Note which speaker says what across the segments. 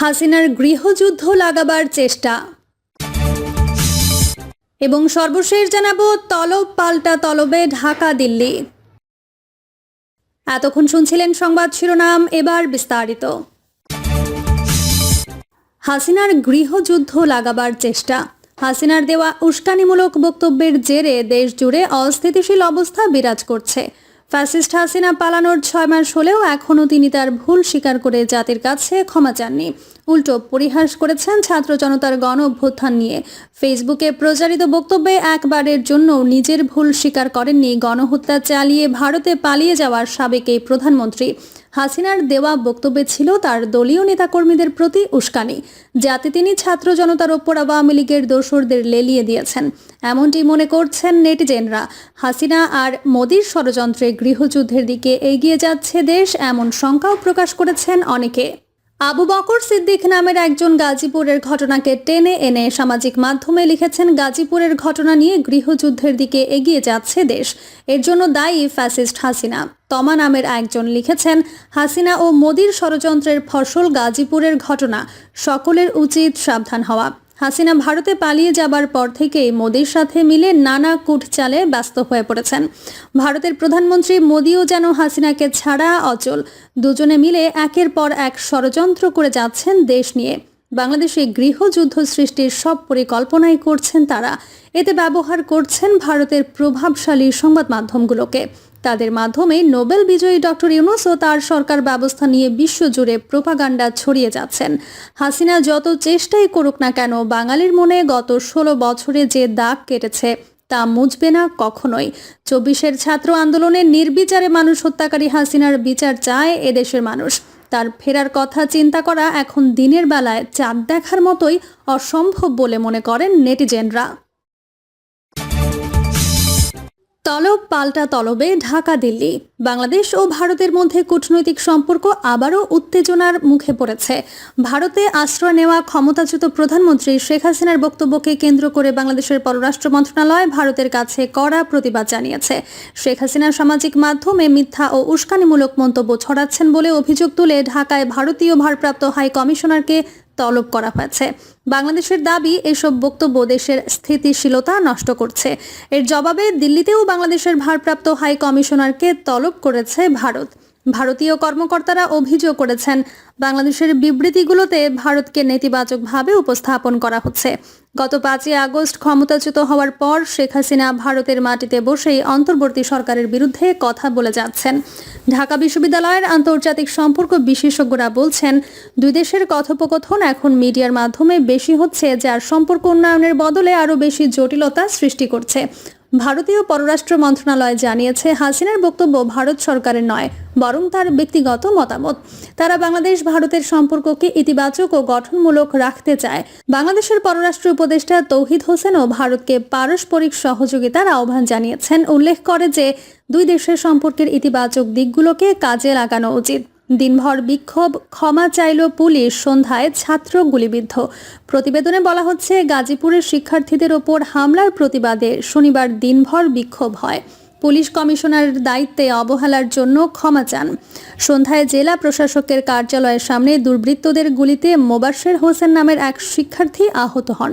Speaker 1: হাসিনার গৃহযুদ্ধ লাগাবার চেষ্টা। এবং সর্বশেষ জানাব, তলব পাল্টা তলবে ঢাকা, দিল্লি। এতক্ষণ শুনছিলেন সংবাদ শিরোনাম, এবার বিস্তারিত। হাসিনার গৃহযুদ্ধ লাগাবার চেষ্টা। হাসিনার দেওয়া উস্কানিমূলক বক্তব্যের জেরে দেশ জুড়ে অস্থিতিশীল অবস্থা বিরাজ করছে। ফ্যাসিস্ট হাসিনা পালানোর ছয় মাস হলেও এখনও তিনি তার ভুল স্বীকার করে জাতির কাছে ক্ষমা চাননি। উল্টো পরিহাস করেছেন ছাত্র জনতার গণ অভ্যুত্থান নিয়ে। ফেসবুকে প্রচারিত বক্তব্যে একবারের জন্য নিজের ভুল স্বীকার করেননি, গণহত্যা চালিয়ে ভারতে পালিয়ে যাওয়ার সাবেক এই প্রধানমন্ত্রী। হাসিনার দেওয়া বক্তব্যে ছিল তার দলীয় নেতাকর্মীদের প্রতি উস্কানি, যাতে তিনি ছাত্র জনতার ওপর আওয়ামী লীগের দোসরদের লেলিয়ে দিয়েছেন। এমনটি মনে করছেন নেটিজেনরা। হাসিনা আর মোদীর ষড়যন্ত্রে গৃহযুদ্ধের দিকে এগিয়ে যাচ্ছে দেশ, এমন শঙ্কাও প্রকাশ করেছেন অনেকে। আবু বকর সিদ্দিক নামের একজন গাজীপুরের ঘটনাকে টেনে এনে সামাজিক মাধ্যমে লিখেছেন, গাজীপুরের ঘটনা নিয়ে গৃহযুদ্ধের দিকে এগিয়ে যাচ্ছে দেশ। এর জন্য দায়ী ফ্যাসিস্ট হাসিনা। তমা নামের একজন লিখেছেন, হাসিনা ও মোদির ষড়যন্ত্রের ফসল গাজীপুরের ঘটনা। সকলের উচিত সাবধান হওয়া। হাসিনা ভারতে পালিয়ে যাবার পর থেকেই মোদির সাথে মিলে নানা কুটচালে ব্যস্ত হয়ে পড়েছেন। ভারতের প্রধানমন্ত্রী মোদিও যেন হাসিনাকে ছাড়া অচল। দুজনে মিলে একের পর এক ষড়যন্ত্র করে যাচ্ছেন দেশ নিয়ে। বাংলাদেশে গৃহযুদ্ধ সৃষ্টির সব পরিকল্পনাই করছেন তারা। এতে ব্যবহার করছেন ভারতের প্রভাবশালী সংবাদ মাধ্যমগুলোকে। তাদের মাধ্যমে নোবেল বিজয়ী ডক্টর ইউনুস ও তার সরকার ব্যবস্থা নিয়ে বিশ্বজুড়ে প্রোপাগান্ডা ছড়িয়ে যাচ্ছেন। হাসিনা যত চেষ্টাই করুক না কেন, বাঙালির মনে গত ষোলো বছরে যে দাগ কেটেছে, তা মুছবে না কখনোই। চব্বিশের ছাত্র আন্দোলনে নির্বিচারে মানুষ হত্যাকারী হাসিনার বিচার চায় এদেশের মানুষ। তার ফেরার কথা চিন্তা করা এখন দিনের বেলায় চাঁদ দেখার মতোই অসম্ভব বলে মনে করেন নেটিজেনরা। তলব পাল্টা তলবে ঢাকা, দিল্লি। বাংলাদেশ ও ভারতের মধ্যে কূটনৈতিক সম্পর্ক আবারও উত্তেজনার মুখে পড়েছে। ভারতে আশ্রয় নেওয়া ক্ষমতাচ্যুত প্রধানমন্ত্রী শেখ হাসিনার বক্তব্যকে কেন্দ্র করে বাংলাদেশের পররাষ্ট্র মন্ত্রণালয় ভারতের কাছে কড়া প্রতিবাদ জানিয়েছে। শেখ হাসিনা সামাজিক মাধ্যমে মিথ্যা ও উস্কানিমূলক মন্তব্য ছড়াচ্ছেন বলে অভিযোগ তুলে ঢাকায় ভারতীয় ভারপ্রাপ্ত হাই কমিশনারকে তলব করা হয়েছে। বাংলাদেশের দাবি, এসব বক্তব্য দেশের স্থিতিশীলতা নষ্ট করছে। এর জবাবে দিল্লিতেও বাংলাদেশের ভারপ্রাপ্ত হাই কমিশনারকে তলব করেছে ভারত। ভারতীয় কর্মকর্তারা অভিযোগ করেছেন, বাংলাদেশের বিবৃতিগুলোতে ভারতকে নেতিবাচকভাবে উপস্থাপন করা হচ্ছে। গত পাঁচই আগস্ট ক্ষমতাচ্যুত হওয়ার পর শেখ হাসিনা ভারতের মাটিতে বসেই অন্তর্বর্তী সরকারের বিরুদ্ধে কথা বলে যাচ্ছেন। ঢাকা বিশ্ববিদ্যালয়ের আন্তর্জাতিক সম্পর্ক বিশেষজ্ঞরা বলছেন, দুই দেশের কথোপকথন এখন মিডিয়ার মাধ্যমে বেশি হচ্ছে, যার সম্পর্ক উন্নয়নের বদলে আরও বেশি জটিলতা সৃষ্টি করছে। ভারতীয় পররাষ্ট্র মন্ত্রণালয় জানিয়েছে, হাসিনার বক্তব্য ভারত সরকারের নয়, বরং তার ব্যক্তিগত মতামত। তারা বাংলাদেশ, ভারতের সম্পর্ককে ইতিবাচক ও গঠনমূলক রাখতে চায়। বাংলাদেশের পররাষ্ট্র উপদেষ্টা তৌহিদ হোসেনও ভারতকে পারস্পরিক সহযোগিতার আহ্বান জানিয়েছেন। উল্লেখ করে যে, দুই দেশের সম্পর্কের ইতিবাচক দিকগুলোকে কাজে লাগানো উচিত। দিনভর বিক্ষোভ, ক্ষমা চাইল পুলিশ, সন্ধ্যায় ছাত্র গুলিবিদ্ধ। প্রতিবেদনে বলা হচ্ছে, গাজীপুরের শিক্ষার্থীদের ওপর হামলার প্রতিবাদে শনিবার দিনভর বিক্ষোভ হয়। পুলিশ কমিশনারের দায়িত্বে অবহেলার জন্য ক্ষমা চান। সন্ধ্যায় জেলা প্রশাসকের কার্যালয়ের সামনে দুর্বৃত্তদের গুলিতে মোবাশ্বের হোসেন নামের এক শিক্ষার্থী আহত হন।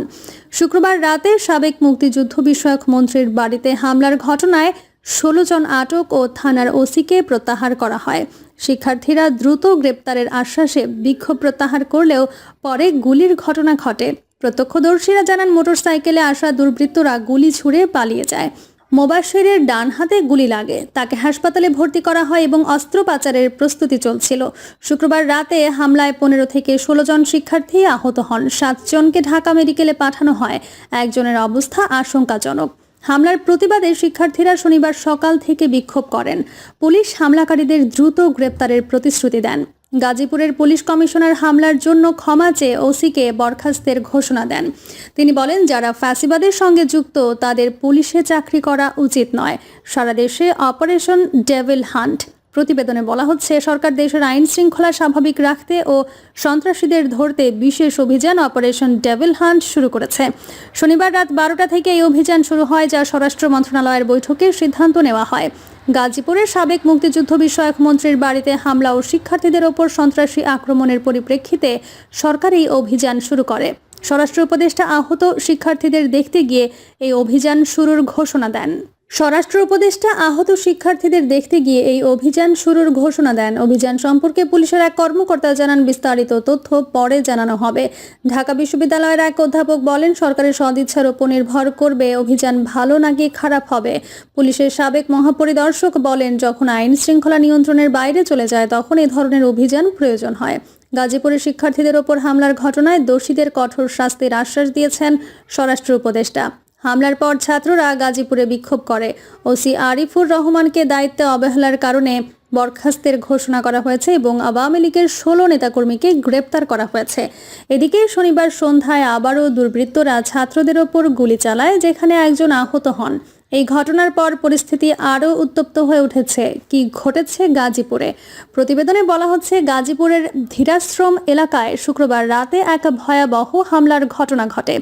Speaker 1: শুক্রবার রাতে সাবেক মুক্তিযুদ্ধ বিষয়ক মন্ত্রীর বাড়িতে হামলার ঘটনায় ষোলো জন আটক ও থানার ওসিকে প্রত্যাহার করা হয়। শিক্ষার্থীরা দ্রুত গ্রেপ্তারের আশ্বাসে বিক্ষোভ প্রত্যাহার করলেও পরে গুলির ঘটনা ঘটে। প্রত্যক্ষদর্শীরা জানান, মোটরসাইকেলে আসা দুর্বৃত্তরা গুলি ছুড়ে পালিয়ে যায়। মোবাশ্বেরের ডান হাতে গুলি লাগে। তাকে হাসপাতালে ভর্তি করা হয় এবং অস্ত্র পাচারের প্রস্তুতি চলছিল। শুক্রবার রাতে হামলায় পনেরো থেকে ষোলো জন শিক্ষার্থী আহত হন। সাতজনকে ঢাকা মেডিকেলে পাঠানো হয়। একজনের অবস্থা আশঙ্কাজনক। হামলার প্রতিবাদে শিক্ষার্থীরা শনিবার সকাল থেকে বিক্ষোভ করেন। পুলিশ হামলাকারীদের দ্রুত গ্রেপ্তারের প্রতিশ্রুতি দেন। গাজীপুরের পুলিশ কমিশনার হামলার জন্য ক্ষমা চেয়ে ওসিকে বরখাস্তের ঘোষণা দেন। তিনি বলেন, যারা ফ্যাসিবাদের সঙ্গে যুক্ত, তাদের পুলিশে চাকরি করা উচিত নয়। সারা দেশে অপারেশন ডেভিল হান্ট। প্রতিবেদনে বলা হচ্ছে, সরকার দেশের আইন শৃঙ্খলা স্বাভাবিক রাখতে ও সন্ত্রাসীদের ধরতে বিশেষ অভিযান অপারেশন ডেভিল হান্ট শুরু করেছে। শনিবার রাত বারোটা থেকে এই অভিযান শুরু হয়, যা স্বরাষ্ট্র মন্ত্রণালয়ের বৈঠকে সিদ্ধান্ত নেওয়া হয়। গাজীপুরের সাবেক মুক্তিযুদ্ধ বিষয়ক মন্ত্রীর বাড়িতে হামলা ও শিক্ষার্থীদের ওপর সন্ত্রাসী আক্রমণের পরিপ্রেক্ষিতে সরকার এই অভিযান শুরু করে। স্বরাষ্ট্র উপদেষ্টা আহত শিক্ষার্থীদের দেখতে গিয়ে এই অভিযান শুরুর ঘোষণা দেন। স্বরাষ্ট্র উপদেষ্টা আহত শিক্ষার্থীদের দেখতে গিয়ে এই অভিযান শুরুর ঘোষণা দেন। অভিযান সম্পর্কে পুলিশের এক কর্মকর্তা জানান, বিস্তারিত তথ্য পরে জানানো হবে। ঢাকা বিশ্ববিদ্যালয়ের এক অধ্যাপক বলেন, সরকারের সদিচ্ছার উপর নির্ভর করবে অভিযান ভালো নাকি খারাপ হবে। পুলিশের সাবেক মহাপরিদর্শক বলেন, যখন আইন শৃঙ্খলা নিয়ন্ত্রণের বাইরে চলে যায়, তখন এই ধরনের অভিযান প্রয়োজন হয়। গাজীপুরের শিক্ষার্থীদের ওপর হামলার ঘটনায় দোষীদের কঠোর শাস্তির আশ্বাস দিয়েছেন স্বরাষ্ট্র উপদেষ্টা। হামলার পর ছাত্ররা গাজীপুরে বিক্ষোভ করে। ওসি আরিফুর রহমানকে দায়িত্বে অবহেলার কারণে বরখাস্তের ঘোষণা করা হয়েছে এবং আওয়ামী লীগের ষোলো নেতাকর্মীকে গ্রেপ্তার করা হয়েছে। এদিকে শনিবার সন্ধ্যায় আবারও দুর্বৃত্তরা ছাত্রদের ওপর গুলি চালায়, যেখানে একজন আহত হন। এই ঘটনার পর পরিস্থিতি আরও উত্তপ্ত হয়ে উঠেছে। কি ঘটেছে গাজীপুরে? প্রতিবেদনে বলা হচ্ছে, গাজীপুরের ধীরাশ্রম এলাকায় শুক্রবার রাতে এক ভয়াবহ হামলার ঘটনা ঘটে।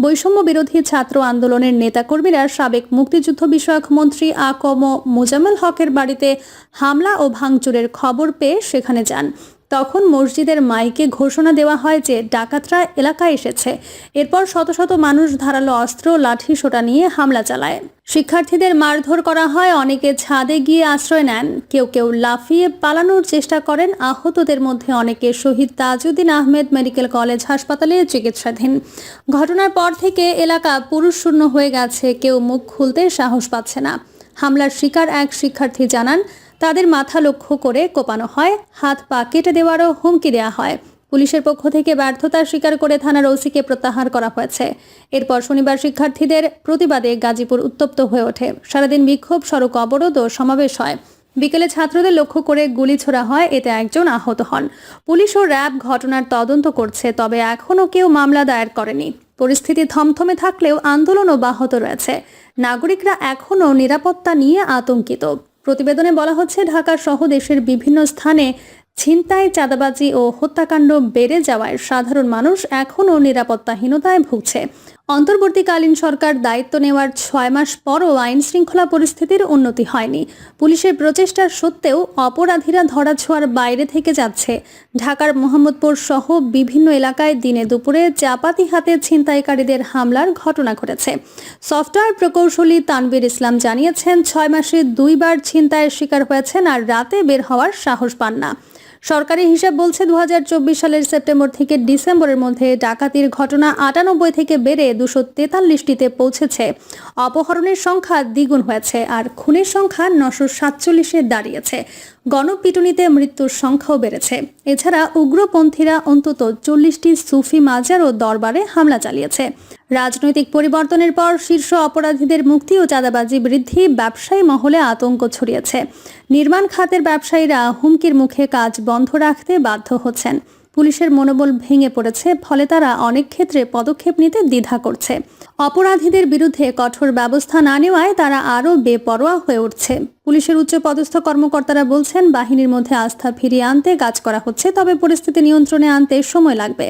Speaker 1: বৈষম্য বিরোধী ছাত্র আন্দোলনের নেতাকর্মীরা সাবেক মুক্তিযুদ্ধ বিষয়ক মন্ত্রী আকম মোজাম্মেল হকের বাড়িতে হামলা ও ভাঙচুরের খবর পেয়ে সেখানে যান। তখন মসজিদের মাইকে ঘোষণা দেওয়া হয় যে ডাকাতরা এলাকায় এসেছে। এরপর শত শত মানুষ ধারালো অস্ত্র লাঠি সোটা নিয়ে হামলা চালায়। শিক্ষার্থীদের মারধর করা হয়, অনেকে ছাদে গিয়ে আশ্রয় নেন। কেউ কেউ লাফিয়ে পালানোর চেষ্টা করেন। আহতদের মধ্যে অনেকে শহীদ তাজউদ্দিন আহমেদ মেডিকেল কলেজ হাসপাতালে চিকিৎসাধীন। ঘটনার পর থেকে এলাকা পুরুষ শূন্য হয়ে গেছে। কেউ মুখ খুলতে সাহস পাচ্ছে না। হামলার শিকার এক শিক্ষার্থী জানান তাদের মাথা লক্ষ্য করে কোপানো হয়, হাত পা কেটে দেওয়ারও হুমকি দেওয়া হয়। পুলিশের পক্ষ থেকে ব্যর্থতা স্বীকার করে থানার ওসিকে প্রত্যাহার করা হয়েছে। এরপর শনিবার শিক্ষার্থীদের প্রতিবাদে গাজীপুর উত্তপ্ত হয়ে ওঠে। সারাদিন বিক্ষোভ, সড়ক অবরোধ ও সমাবেশ হয়। বিকেলে ছাত্রদের লক্ষ্য করে গুলি ছোড়া হয়, এতে একজন আহত হন। পুলিশ ও র্যাব ঘটনার তদন্ত করছে, তবে এখনও কেউ মামলা দায়ের করেনি। পরিস্থিতি থমথমে থাকলেও আন্দোলন অব্যাহত রয়েছে। নাগরিকরা এখনও নিরাপত্তা নিয়ে আতঙ্কিত। প্রতিবেদনে বলা হচ্ছে ঢাকা সহ দেশের বিভিন্ন স্থানে ছিনতাই, চাঁদাবাজি ও হত্যাকাণ্ড বেড়ে যাওয়ায় সাধারণ মানুষ এখনও নিরাপত্তাহীনতায় ভুগছে। অন্তর্বর্তীকালীন সরকার দায়িত্ব নেওয়ার ছয় মাস পরও আইন শৃঙ্খলা পরিস্থিতির উন্নতি হয়নি। পুলিশের প্রচেষ্টার সত্ত্বেও অপরাধীরা ধরাছোঁয়ার বাইরে থেকে যাচ্ছে। ঢাকার মোহাম্মদপুর সহ বিভিন্ন এলাকায় দিনে দুপুরে চাপাতি হাতে ছিনতাইকারীদের হামলার ঘটনা ঘটেছে। সফটওয়্যার প্রকৌশলী তানভীর ইসলাম জানিয়েছেন, ছয় মাসে দুইবার ছিনতাইয়ের শিকার হয়েছেন আর রাতে বের হওয়ার সাহস পান না। সরকারি হিসাব বলছে দু হাজার চব্বিশ সালের সেপ্টেম্বর থেকে ডিসেম্বরের মধ্যে ডাকাতির ঘটনা আটানব্বই থেকে বেড়ে দুশো তেতাল্লিশটিতে পৌঁছেছে। অপহরণের সংখ্যা দ্বিগুণ হয়েছে আর খুনের সংখ্যা নশো সাতচল্লিশে দাঁড়িয়েছে। গণপিটুনিতে মৃত্যুর সংখ্যাও বেড়েছে। এছাড়া উগ্রপন্থীরা অন্তত চল্লিশটি সুফি মাজার ও দরবারে হামলা চালিয়েছে। রাজনৈতিক পরিবর্তনের পর শীর্ষ অপরাধীদের মুক্তি ও চাঁদাবাজি বৃদ্ধি, ব্যবসায়ী মহলে আতঙ্ক ছড়িয়েছে। নির্মাণ খাতের ব্যবসায়ীরা হুমকির মুখে কাজ বন্ধ রাখতে বাধ্য হচ্ছেন। পুলিশের মনোবল ভেঙে পড়েছে, ফলে তারা অনেক ক্ষেত্রে পদক্ষেপ নিতে দ্বিধা করছে। অপরাধীদের বিরুদ্ধে কঠোর ব্যবস্থা না নেওয়ায় তারা আরও বেপরোয়া হয়ে উঠছে। পুলিশের উচ্চ পদস্থ কর্মকর্তারা বলছেন, বাহিনীর মধ্যে আস্থা ফিরিয়ে আনতে কাজ করা হচ্ছে, তবে পরিস্থিতি নিয়ন্ত্রণে আনতে সময় লাগবে।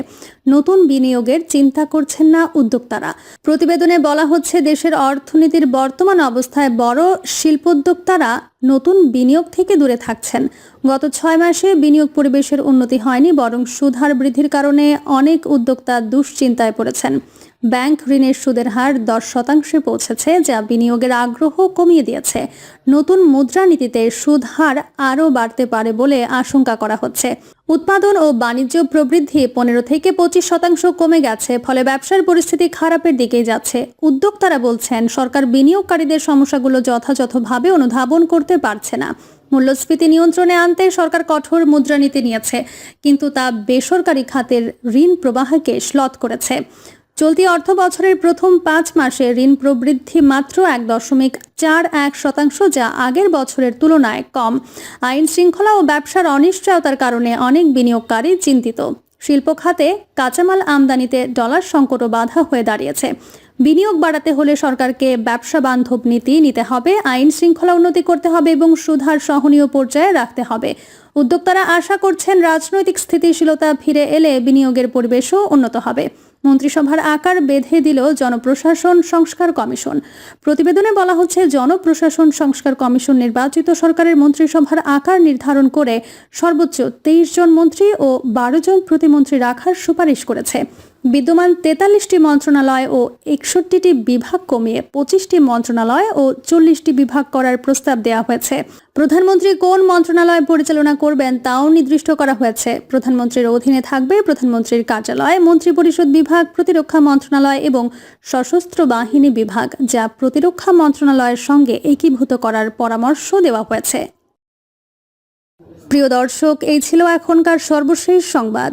Speaker 1: নতুন বিনিয়োগের চিন্তা করছেন না উদ্যোক্তারা। প্রতিবেদনে বলা হচ্ছে, দেশের অর্থনীতির বর্তমান অবস্থায় বড় শিল্পোদ্যোক্তারা নতুন বিনিয়োগ থেকে দূরে থাকছেন। গত ছয় মাসে বিনিয়োগ পরিবেশের উন্নতি হয়নি, বরং সুধার বৃদ্ধির কারণে অনেক উদ্যোক্তা দুশ্চিন্তায় পড়েছেন। ব্যাংক ঋণের সুদের হার দশ শতাংশে পৌঁছেছে, যা বিনিয়োগের আগ্রহ কমিয়ে দিয়েছে। নতুন মুদ্রানীতিতে সুদ হার আরও বাড়তে পারে বলে আশঙ্কা করা হচ্ছে। উৎপাদন ও বাণিজ্য প্রবৃদ্ধি পনেরো থেকে পঁচিশ শতাংশ কমে গেছে, ফলে ব্যবসার পরিস্থিতি খারাপের দিকেই যাচ্ছে। উদ্যোক্তারা বলছেন, সরকার বিনিয়োগকারীদের সমস্যাগুলো যথাযথভাবে অনুধাবন করতে পারছে না। মূল্যস্ফীতি নিয়ন্ত্রণে আনতে সরকার কঠোর মুদ্রানীতি নিয়েছে, কিন্তু তা বেসরকারি খাতের ঋণ প্রবাহকে শ্লথ করেছে। চলতি অর্থ বছরের প্রথম পাঁচ মাসে ঋণ প্রবৃদ্ধি মাত্র এক দশমিক চার এক শতাংশ, যা আগের বছরের তুলনায় কম। আইন শৃঙ্খলা ও ব্যবসার অনিশ্চয়তার কারণে অনেক বিনিয়োগকারী চিন্তিত। শিল্প খাতে কাঁচামাল আমদানিতে ডলার সংকটও বাধা হয়ে দাঁড়িয়েছে। বিনিয়োগ বাড়াতে হলে সরকারকে ব্যবসা বান্ধব নীতি নিতে হবে, আইন শৃঙ্খলা উন্নতি করতে হবে এবং সুধার সহনীয় পর্যায়ে রাখতে হবে। উদ্যোক্তারা আশা করছেন, রাজনৈতিক স্থিতিশীলতা ফিরে এলে বিনিয়োগের পরিবেশও উন্নত হবে। মন্ত্রিসভার আকার বেঁধে দিল জনপ্রশাসন সংস্কার কমিশন। প্রতিবেদনে বলা হচ্ছে, জনপ্রশাসন সংস্কার কমিশন নির্বাচিত সরকারের মন্ত্রিসভার আকার নির্ধারণ করে সর্বোচ্চ তেইশ জন মন্ত্রী ও বারো জন প্রতিমন্ত্রী রাখার সুপারিশ করেছে। বিদ্যমান তেতাল্লিশটি মন্ত্রণালয় ও একষট্টিটি বিভাগ কমিয়ে পঁচিশটি মন্ত্রণালয় ও চল্লিশটি বিভাগ করার প্রস্তাব দেওয়া হয়েছে। প্রধানমন্ত্রী কোন মন্ত্রণালয় পরিচালনা করবেন তাও নির্দিষ্ট করা হয়েছে। প্রধানমন্ত্রীর অধীনে থাকবে প্রধানমন্ত্রীর কার্যালয়, মন্ত্রিপরিষদ বিভাগ, প্রতিরক্ষা মন্ত্রণালয় এবং সশস্ত্র বাহিনী বিভাগ, যা প্রতিরক্ষা মন্ত্রণালয়ের সঙ্গে একীভূত করার পরামর্শ দেওয়া হয়েছে। প্রিয় দর্শক, এই ছিল এখনকার সর্বশেষ সংবাদ।